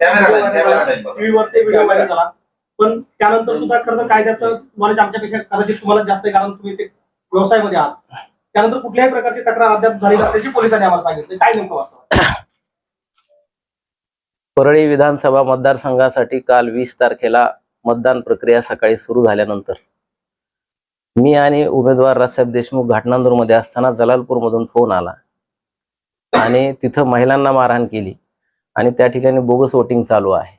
टीव्हीवर ते video viral झाला पण त्यानंतर सुद्धा खरं तर कायद्याचं नॉलेज आमच्यापेक्षा कदाचित तुम्हाला जास्त आहे कारण तुम्ही ते व्यवसायामध्ये आहात. त्यानंतर कुठल्याही प्रकारची तक्रार अद्याप झाली नसल्याची पोलिसांनी आम्हाला सांगितलं. काय नेमकं वास्तव परळी विधानसभा मतदारसंघासाठी काल वीस तारखेला मतदान प्रक्रिया सकाळी सुरू झाल्यानंतर मी आणि उमेदवार राजसाहेब देशमुख घाटनांदूरमध्ये असताना जलालपूरमधून फोन आला. आणि तिथं महिलांना मारहाण केली. आणि त्या ठिकाणी बोगस वोटिंग चालू आहे.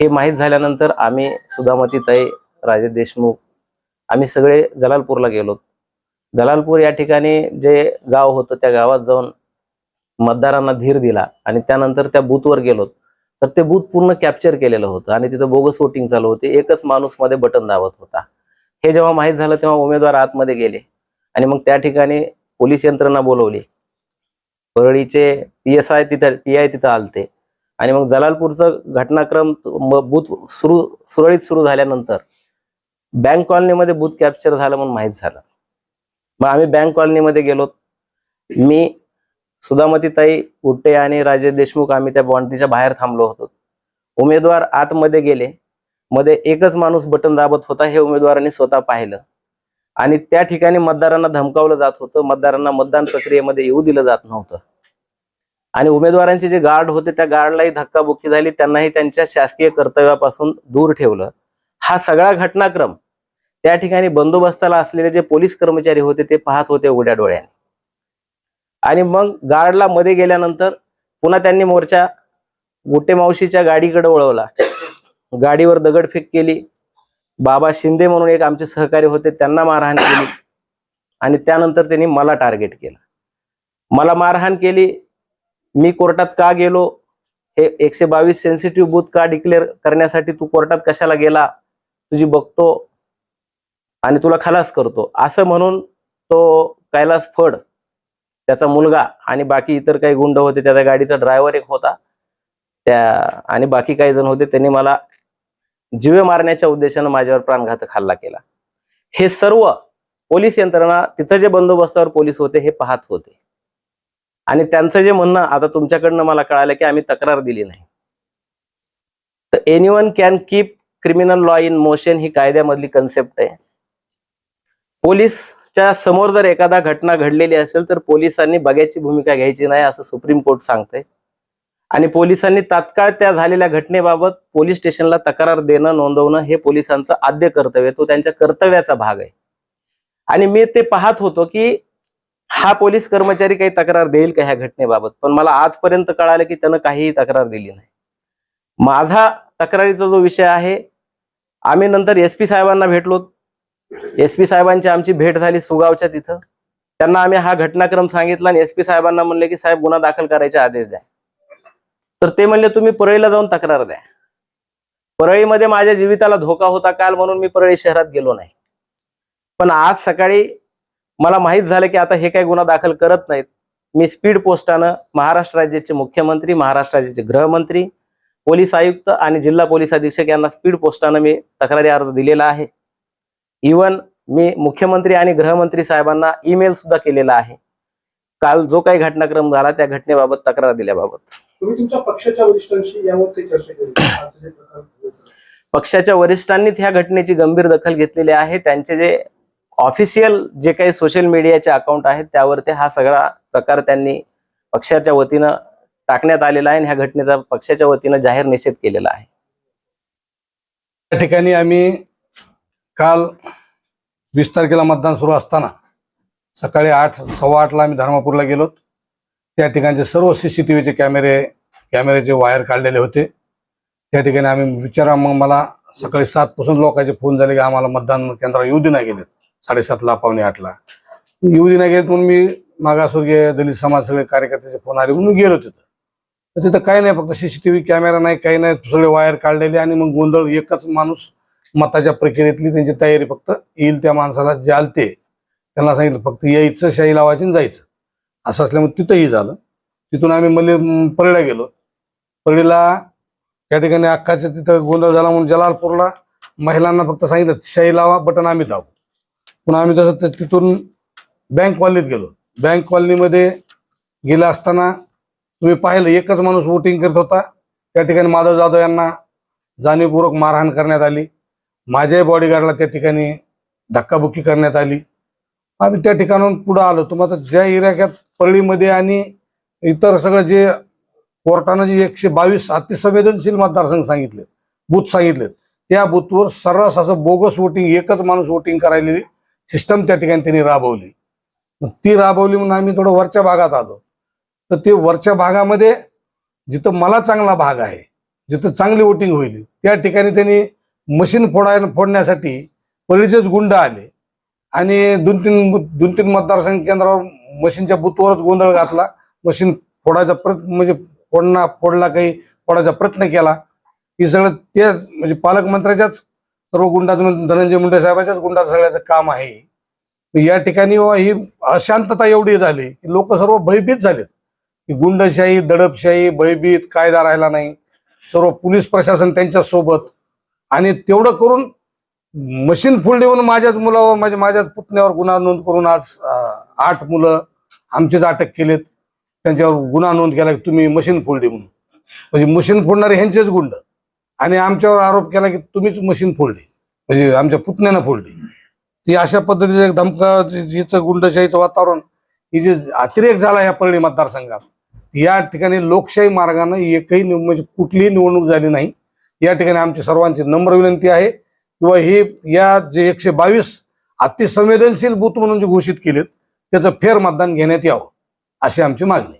हे माहीत झाल्यानंतर आम्ही सुधामतीताई राजे देशमुख आम्ही सगळे जलालपूरला गेलो. जलालपूर या ठिकाणी जे गाव होतं त्या गावात जाऊन मतदारांना धीर दिला आणि त्यानंतर त्या बूथवर गेलो. तर ते बूथ पूर्ण कॅप्चर केलेलं होतं आणि तिथं बोगस वोटिंग चालू होते. एकच माणूसमध्ये बटन दाबत होता. हे जेव्हा माहीत झालं तेव्हा उमेदवार आतमध्ये गेले आणि मग त्या ठिकाणी पोलीस यंत्रणा बोलवली. परळीचे पी एस आय तिथं पी आय तिथं आलते. आणि मग जलालपूरचं घटनाक्रम बूथ सुरू सुरळीत सुरू झाल्यानंतर बँक कॉलनीमध्ये बूथ कॅप्चर झालं म्हणून माहीत झालं. मग आम्ही बँक कॉलनीमध्ये गेलो. मी सुधामतीताई उट्टे आणि राजेश देशमुख आम्ही त्या बाउंड्रीच्या बाहेर थांबलो होतो. उमेदवार आतमध्ये गेले. मध्ये एकच माणूस बटन दाबत होता. हे उमेदवारांनी स्वतः पाहिलं. आणि त्या ठिकाणी मतदारांना धमकावलं जात होतं. मतदारांना मतदान प्रक्रियेमध्ये येऊ दिलं जात नव्हतं. आणि उमेदवारांचे जे गार्ड होते त्या गार्डलाही धक्काबुक्की झाली. त्यांनाही त्यांच्या शासकीय कर्तव्यापासून दूर ठेवलं. हा सगळा घटनाक्रम त्या ठिकाणी बंदोबस्ताला असलेले जे पोलीस कर्मचारी होते ते पाहत होते उघड्या डोळ्याने. आणि मग गार्डला मध्ये गेल्यानंतर पुन्हा त्यांनी मोर्चा गुट्टे मावशीच्या गाडीकडे वळवला. गाडीवर दगडफेक केली. बाबा शिंदे म्हणून एक आमचे सहकारी होते त्यांना मारहाण केली. आणि त्यानंतर त्यांनी मला टार्गेट केलं. मला मारहाण केली. मी कोर्टात का गेलो? हे एकशे बावीस सेन्सिटिव्ह बूथ का डिक्लेअर करण्यासाठी तू कोर्टात कशाला गेला? तुझी बघतो. आणि तुला खलास करतो. असं म्हणून तो कैलास फड त्याचा मुलगा आणि बाकी इतर काही गुंड होते त्याचा गाडीचा ड्रायव्हर एक होता. त्या आणि बाकी काही जण होते त्यांनी मला जीवे मारण्याच्या उद्देशानं माझ्यावर प्राणघातक हल्ला केला. हे सर्व पोलीस यंत्रणा तिथं जे बंदोबस्तावर पोलीस होते हे पाहत होते. आणि त्यांचं जे म्हणणं आता तुमच्याकडनं मला कळालं की आम्ही तक्रार दिली नाही. तर any one can keep criminal law in motion ही कायद्यामधली कन्सेप्ट आहे. पोलीसच्या समोर जर एखादा घटना घडलेली असेल तर पोलिसांनी बघ्याची भूमिका घ्यायची नाही असं सुप्रीम कोर्ट सांगते आणि पोलिसांनी तात्काळ त्या झालेल्या घटनेबाबत पोलीस स्टेशनला तक्रार देणं नोंदवणं हे पोलिसांचं आद्य कर्तव्य तो त्यांच्या कर्तव्याचा भाग आहे. आणि मी ते पाहत होतो की हा पोलीस कर्मचारी काही तक्रार देईल का ह्या घटनेबाबत? पण मला आजपर्यंत कळालं की त्यानं काहीही तक्रार दिली नाही. माझा तक्रारीचा जो विषय आहे आम्ही नंतर एस पी साहेबांना भेटलो. एस पी साहेबांची आमची भेट झाली सुगावच्या तिथं. त्यांना आम्ही हा घटनाक्रम सांगितला आणि एस पी साहेबांना म्हणले की साहेब गुन्हा दाखल करायचे आदेश द्या. तर ते म्हणले तुम्ही परळीला जाऊन तक्रार द्या. परळीमध्ये माझ्या जीविताला धोका होता काल म्हणून मी परळी शहरात गेलो नाही. पण आज सकाळी मला माहीत झालं की आता हे काही गुन्हा दाखल करत नाहीत. मी स्पीड पोस्टानं महाराष्ट्र राज्याचे मुख्यमंत्री महाराष्ट्र राज्याचे गृहमंत्री पोलीस आयुक्त आणि जिल्हा पोलीस अधीक्षक यांना स्पीड पोस्टानं मी तक्रारी अर्ज दिलेला आहे. इवन मी मुख्यमंत्री आणि गृहमंत्री साहेबांना ईमेल सुद्धा केलेला आहे. काल जो काही घटनाक्रम झाला त्या घटनेबाबत तक्रार दिल्याबाबत. तुम्ही तुमच्या पक्षाच्या वरिष्ठांशी यावर काही चर्चा केली. पक्षाच्या वरिष्ठांनीच ह्या घटनेची गंभीर दखल घेतलेली आहे. त्यांचे जे ऑफिशियल जे काही सोशल मीडियाचे अकाउंट आहेत त्यावरती हा सगळा प्रकार त्यांनी पक्षाच्या वतीनं टाकण्यात आलेला आहे आणि ह्या घटनेचा पक्षाच्या वतीनं जाहीर निषेध केलेला आहे. त्या ठिकाणी आम्ही काल वीस तारखेला मतदान सुरू असताना सकाळी आठ सव्वा आठला आम्ही धर्मापूरला गेलो. त्या ठिकाणचे सर्व सीसीटीव्हीचे कॅमेरे कॅमेऱ्याचे वायर काढलेले होते. त्या ठिकाणी आम्ही विचारा मग मला सकाळी सात पासून लोकांचे फोन झाले की आम्हाला मतदान केंद्रावर येऊ दे नाही गेलेत. साडेसातला पावणे आठला येऊ दे नाही गेलेत म्हणून मी मागासवर्गीय दलित समाज सगळे कार्यकर्त्याचे फोन आले म्हणून गेलो तिथं. तर तिथं काही नाही फक्त सीसीटीव्ही कॅमेरा नाही काही नाही सगळे वायर काढलेले आणि मग गोंधळ एकच माणूस मताच्या प्रक्रियेतली त्यांची तयारी फक्त येईल त्या माणसाला जे आलते. त्यांना सांगितलं फक्त यायचं शाही लावायची आणि जायचं. असं असल्यामुळे तिथंही झालं. तिथून आम्ही मल्ले परळ्या गेलो. परळीला त्या ठिकाणी अख्खाच्या तिथं गोंधळ झाला म्हणून जलालपूरला महिलांना फक्त सांगितलं शाही लावा बटन आम्ही दाबू. पुन्हा आम्ही तसं तिथून बँक कॉलनीत गेलो. बँक कॉलनीमध्ये गेला असताना तुम्ही पाहिलं एकच माणूस वोटिंग करत होता. त्या ठिकाणी माधव जाधव यांना जाणीवपूर्वक मारहाण करण्यात आली. माझ्याही बॉडीगार्डला त्या ठिकाणी धक्काबुक्की करण्यात आली. आम्ही त्या ठिकाणाहून पुढं आलो. तुम्हाला ज्या इराक्यात परळीमध्ये आणि इतर सगळं जे कोर्टानं जे एकशे बावीस अतिसंवेदनशील मतदारसंघ सांगितलेत बूथ सांगितलेत त्या बूथवर सर्रास असं बोगस वोटिंग एकच माणूस वोटिंग करायलेली सिस्टम त्या ठिकाणी त्यांनी राबवली. ती राबवली म्हणून आम्ही थोडं वरच्या भागात आलो. तर ते वरच्या भागामध्ये जिथं मला चांगला भाग आहे जिथं चांगली वोटिंग होईल त्या ठिकाणी त्यांनी मशीन फोडायला फोडण्यासाठी परिचयच गुंड आले. आणि दोन तीन दोन तीन मतदारसंघ केंद्रावर मशीनच्या बूथवरच गोंधळ घातला. मशीन फोडायचा प्रयत्न म्हणजे फोडणा फोडला काही फोडायचा प्रयत्न केला. हे सगळं ते म्हणजे पालकमंत्र्याच्याच सर्व गुंडातून धनंजय मुंडे साहेबाच्याच गुंडा सगळ्याचं काम आहे. या ठिकाणी ही अशांतता एवढी झाली की लोक सर्व भयभीत झालेत. की गुंडशाही दडपशाही भयभीत कायदा राहिला नाही. सर्व पोलीस प्रशासन त्यांच्यासोबत आणि तेवढं करून मशीन फुल म्हणून माझ्याच मुलावर माझ्या माझ्याच पुतण्यावर गुन्हा नोंद करून आज आठ मुलं आमचेच अटक केलेत. त्यांच्यावर गुन्हा नोंद केला की तुम्ही मशीन फोडली म्हणून. म्हणजे मशीन फोडणारे ह्यांचेच गुंड. आणि आमच्यावर आरोप केला की तुम्हीच मशीन फोडली. म्हणजे आमच्या पुतण्यानं फोडली. ती अशा पद्धतीचं धमका हिचं गुंडशाहीचं वातावरण ही जे अतिरेक झाला या परळी मतदारसंघात या ठिकाणी लोकशाही मार्गानं एकही म्हणजे कुठलीही निवडणूक झाली नाही. या ठिकाणी आमची सर्वांची नम्र विनंती आहे. किंवा हे या जे एकशे बावीस अतिसंवेदनशील बूथ म्हणून जे घोषित केलेत त्याचं फेर मतदान घेण्यात यावं अशी आमची मागणी.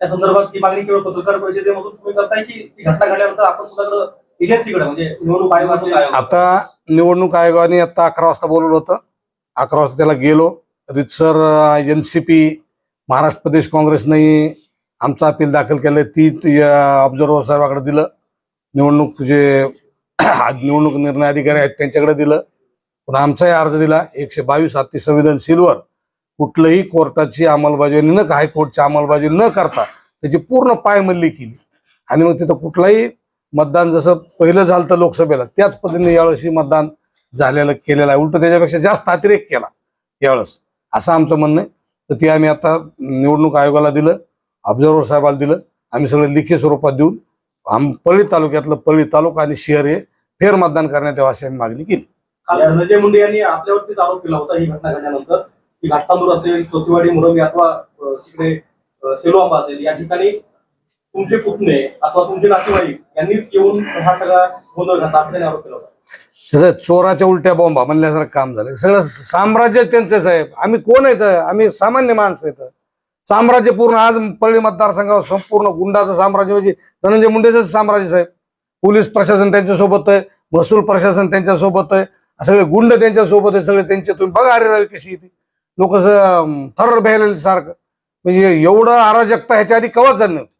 त्या संदर्भात ही मागणी केवळ पत्रकार परिषदेमधून तुम्ही करताय की ती घटना घडल्यानंतर आपण तुझ्याकडे एजन्सीकडे म्हणजे निवडणूक आयोग असेल. आता निवडणूक आयोगाने आता अकरा वाजता बोलवलं होतं. अकरा वाजता त्याला गेलो. रितसर एन सी पी महाराष्ट्र प्रदेश काँग्रेसने आमचं अपील दाखल केलं ती ऑब्झर्व्हर साहेबाकडे दिलं. निवडणूक जे आज निवडणूक निर्णय अधिकारी आहेत त्यांच्याकडे दिलं. पुन्हा आमचाही अर्ज दिला एकशे बावीस अतिसंवेदनशीलवर कुठलंही कोर्टाची अंमलबजावणी न हायकोर्टची अंमलबजावणी न करता त्याची पूर्ण पायमल्ली केली. आणि मग तिथं कुठलाही मतदान जसं पहिलं झालं तर लोकसभेला त्याच पद्धतीने यावेळेस मतदान झालेलं केलेलं आहे. उलट त्याच्यापेक्षा जास्त अतिरेक केला यावेळेस. असं आमचं म्हणणं आहे. तर ते आम्ही आता निवडणूक आयोगाला दिलं ऑब्झर्व्हर साहेबाला दिलं. आम्ही सगळं लिखित स्वरूपात देऊन आम पळी तालुक्यातलं पळी तालुका आणि शहर हे फेर मतदान करण्यात यावं अशी आम्ही मागणी केली. धनंजय मुंडे यांनी आपल्यावरतीच आरोप केला होता ही घटना घडल्यानंतर की घाटतांदूर असेल चोतीवाडी मुरंबी अथवा तिकडे सेलोआंबा असेल या ठिकाणी तुमचे पुतणे अथवा तुमचे नातेवाईक यांनीच येऊन हा सगळा गोंधळ घातला असं त्यांनी आरोप केला होता. तसं चोराच्या उलट्या बॉम्बा म्हणल्यासारखं काम झालं. सगळं साम्राज्य त्यांचं साहेब. आम्ही कोण आहेत आम्ही सामान्य माणसं आहेत साम्राज्य पूर्ण आज परळी मतदारसंघावर संपूर्ण गुंडाचं साम्राज्य म्हणजे धनंजय मुंडेचं साम्राज्य साहेब. पोलीस प्रशासन त्यांच्यासोबत आहे महसूल प्रशासन त्यांच्यासोबत आहे सगळे गुंड त्यांच्यासोबत आहे सगळे त्यांच्या तुम्ही बघा अरे रावी कशी येते लोक थर भ्यायला सारखं. म्हणजे एवढं अराजकता ह्याच्या आधी कवच झाली नव्हती.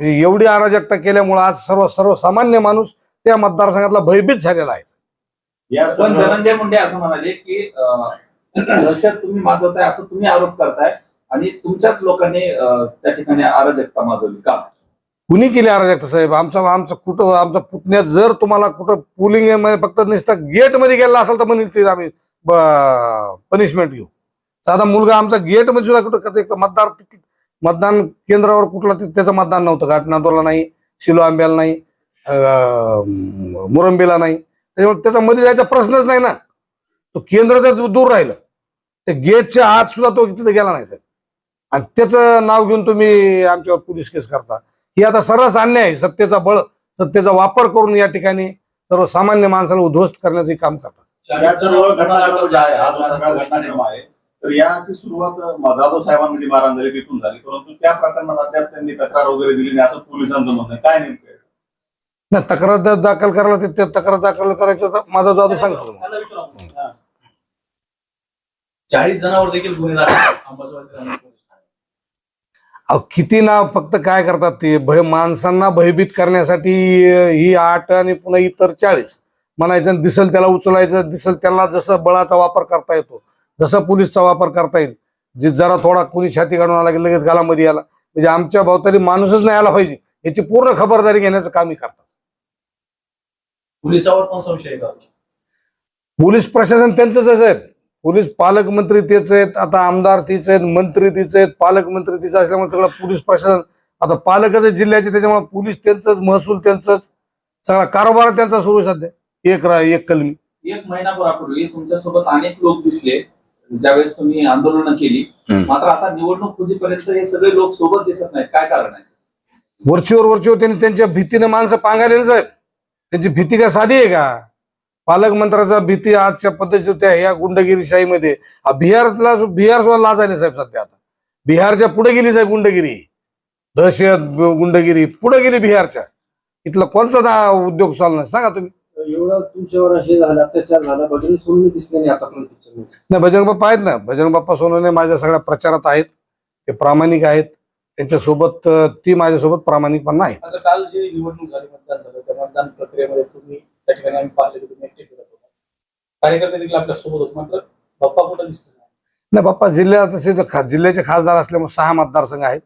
म्हणजे एवढी अराजकता केल्यामुळं आज सर्व सर्वसामान्य माणूस त्या मतदारसंघातला भयभीत झालेला आहे. या पण धनंजय मुंडे असं म्हणाले की दहशत तुम्ही माजवताय असं तुम्ही आरोप करताय आणि तुमच्याच लोकांनी त्या ठिकाणी अराजकता माजवली. का? कुणी केली अराजकता साहेब? आमचा आमचं कुठं आमचा पुतण्यात जर तुम्हाला कुठं पुलिंगमध्ये फक्त नुसतं गेटमध्ये गेला असेल तर म्हणेल ते आम्ही पनिशमेंट घेऊ. साधा मुलगा आमचा गेटमध्ये सुद्धा कुठं एक मतदार मतदान केंद्रावर कुठला त्याचं मतदान नव्हतं. घाटनांदोरला नाही शिलो आंब्याला नाही मुरंबीला नाही. त्याच्यामुळे त्याचा मध्ये जायचा प्रश्नच नाही ना. तो केंद्र तर दूर राहिलं. त्या गेटच्या आत सुद्धा तो तिथे गेला नाही साहेब. आणि त्याचं नाव घेऊन तुम्ही आमच्यावर पोलीस केस करता. ही आता सर्रास अन्याय आहे. सत्तेचा बळ सत्तेचा वापर करून या ठिकाणी सर्वसामान्य माणसाला उद्ध्वस्त करण्याचे काम करतात. या सर्व घटनाक्रम जे आहे हा जो सगळा घटनाक्रम आहे. तर याची सुरुवात जाधव साहेबांना जी मारहाण झाली तिथून झाली. परंतु त्या प्रकरणात अद्याप त्यांनी तक्रार वगैरे दिली नाही असं पोलिसांचं म्हणणं आहे. काय नेमकं आहे? ना तक्रार दाखल करायला ते- तक्रार दाखल करायचं तर माझा जादू सांगतो. चाळीस जणांवर देखील गुन्हे दाखल अंबाजोगाई ग्रामीण पोलीस ठाण्यात. अहो किती ना फक्त काय करतात ते? भय माणसांना भयभीत करण्यासाठी ही आठ आणि पुन्हा इतर चाळीस. म्हणायचं दिसल त्याला उचलायचं दिसल त्याला जसं बळाचा वापर करता येतो जसा पोलीसचा वापर करता येईल. जे जरा थोडा कोणी छाती काढून आला की लगेच गालामध्ये आला म्हणजे आमच्या भोवताली माणूसच नाही आला पाहिजे. याची पूर्ण खबरदारी घेण्याचं काम करतात. पोलिसावर पण संशय पोलीस प्रशासन त्यांचंच आहे पोलीस पालकमंत्री तेच आहेत आता आमदार तीच आहेत मंत्री तीच आहेत पालकमंत्री तीच असल्यामुळे सगळं पोलीस प्रशासन आता पालकच आहेत जिल्ह्याचे त्याच्यामुळे पोलीस त्यांचंच महसूल त्यांचंच सगळा कारभार त्यांचा सुरू सध्या. एक रा एक कलमी. एक महिनाभरापूर्वी तुमच्यासोबत अनेक लोक दिसले ज्यावेळेस तुम्ही आंदोलनं केली. मात्र आता निवडणूक होईपर्यंत हे सगळे लोक सोबत दिसत नाहीत. काय कारण आहे? वरचीवर वरचीवर त्यांनी त्यांच्या भीतीने माणसं पांगालेली साहेब त्यांची भीती काय साधी आहे का? पालकमंत्र्याचा भीती आजच्या पद्धतीच्या त्या या गुंडगिरीशाहीमध्ये बिहारला बिहार सुद्धा लाजायले साहेब सध्या आता. बिहारच्या पुढे गेली साहेब गुंडगिरी. दहशत गुंडगिरी पुढे गेली बिहारच्या. इथला कोणता उद्योग चालणार सांगा तुम्ही. एवढा तुमच्यावर हे झालं अत्याचार झाला बजरंग सोडून दिसले नाही आतापर्यंत नाही बजरंग बाप्पा आहेत ना. बजरंग बाप्पा सोनवणे माझ्या सगळ्या प्रचारात आहेत. ते प्रामाणिक आहेत. त्यांच्यासोबत ती माझ्यासोबत प्रामाणिकपणा आहे. आता काल जी निवडणूक झाली मतदान झालं त्या मतदान प्रक्रियेमध्ये तुम्ही त्या ठिकाणी आम्ही पाहिले की तुम्ही एकटे फिरत होता कार्यकर्ते देखील आपल्यासोबत होते. मात्र बाप्पा कुठं दिसले नाही. बाप्पा जिल्ह्यात जिल्ह्याचे खासदार असल्यामुळे सहा मतदारसंघ आहेत.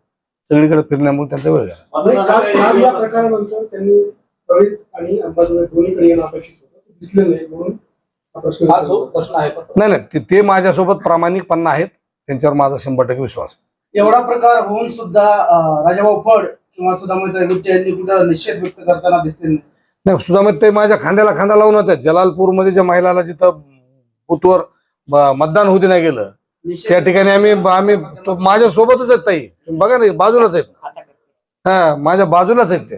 सगळीकडे फिरण्यामुळे त्यांचा वेळ मात्र नाही, काल दादा, काल एक या दिवसात- प्रकारानंतर त्यांनी दलित आणि अंबाजोगाई दोन्हीकडे येणं अपेक्षित होतं. ते दिसले नाही म्हणून हा प्रश्न जो विचारला. प्रश्न आहे तो. नाही नाही ते- ते माझ्यासोबत प्रामाणिकपणा आहेत. त्यांच्यावर माझा शंभर टक्के विश्वास आहे. एवढा प्रकार होऊन सुद्धा अं, राजाभाऊ फड किंवा सुधामोहित गुट्टे यांनी कुठं निषेध व्यक्त करताना दिसले नाही. नाही सुदामत ते माझ्या खांद्याला खांदा लावून होत्या जलालपूरमध्ये ज्या महिलाला जिथं बुथवर मतदान होते नाही गेलं त्या ठिकाणी आम्ही आम्ही तो माझ्या सोबतच आहेत ताई. तुम्ही बघा ना बाजूलाच आहेत. हा माझ्या बाजूलाच आहेत ते.